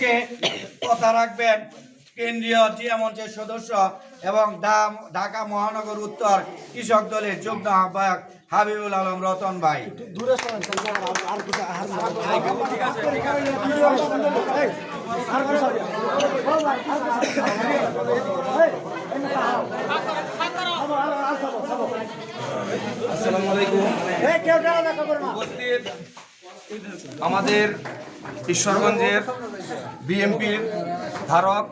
মুখে কথা রাখবেন কেন্দ্রীয় জিয়া মঞ্চের সদস্য এবং ঢাকা মহানগর উত্তর কৃষক দলের যুগ্ম আহ্বায়ক হাবিবুল আলম রতন ভাই আসসালামু আলাইকুম আমাদের ঈশ্বরগঞ্জের বিএনপির ধারক,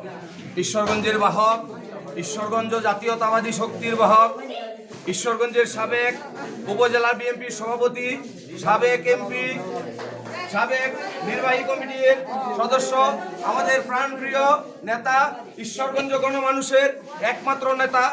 ঈশ্বরগঞ্জের বাহক, ঈশ্বরগঞ্জ জাতীয়তাবাদী শক্তির বাহক, ঈশ্বরগঞ্জের সাবেক উপজেলা বিএনপির সভাপতি, সাবেক এমপি, সাবেক নির্বাহী কমিটির সদস্য, আমাদের প্রাণপ্রিয় নেতা, ঈশ্বরগঞ্জ গণমানুষের একমাত্র নেতা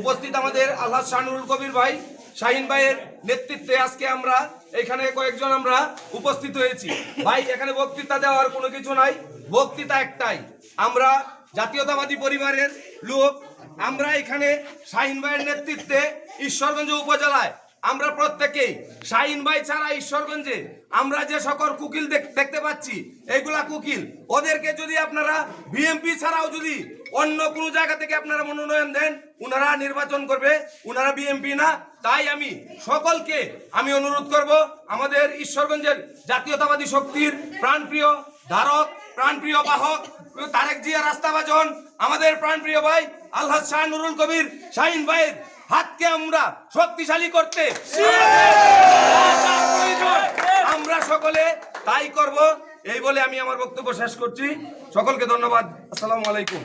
উপস্থিত আমাদের আল্লাহ শাহনুরুল কবির ভাই। শাহিন ভাইয়ের নেতৃত্বে আজকে আমরা এখানে কয়েকজন আমরা উপস্থিত হয়েছি। ভাই, এখানে বক্তৃতা দেওয়ার কোনো কিছু নাই। বক্তৃতা একটাই, আমরা জাতীয়তাবাদী পরিবারের লোক, আমরা এখানে শাহিন ভাইয়ের নেতৃত্বে ঈশ্বরগঞ্জ উপজেলায়, আমরা প্রত্যেকেই শাহিন ভাই ছাড়া ঈশ্বরগঞ্জে, আমরা যে সকল কুকিল দেখ- দেখতে পাচ্ছি এইগুলা কুকিল। ওদেরকে যদি আপনারা বিএমপি ছাড়াও যদি অন্য কোনো জায়গা থেকে আপনারা মনোনয়ন দেন ওনারা নির্বাচন করবে ওনারা বিএমপি না তাই আমি সকলকে আমি অনুরোধ করব আমাদের ঈশ্বরগঞ্জের জাতীয়তাবাদী শক্তির প্রাণপ্রিয় ধারক প্রাণপ্রিয় বাহক তারেক জিয়া রাস্তাবাজন আমাদের প্রাণপ্রিয় ভাই আল্লাহ শাহ নুরুল কবির শাহিন ভাইয়ের হাতকে আমরা শক্তিশালী করতে আমরা সকলে তাই করব এই বলে আমি আমার বক্তব্য শেষ করছি। সকলকে ধন্যবাদ। আসসালামু আলাইকুম।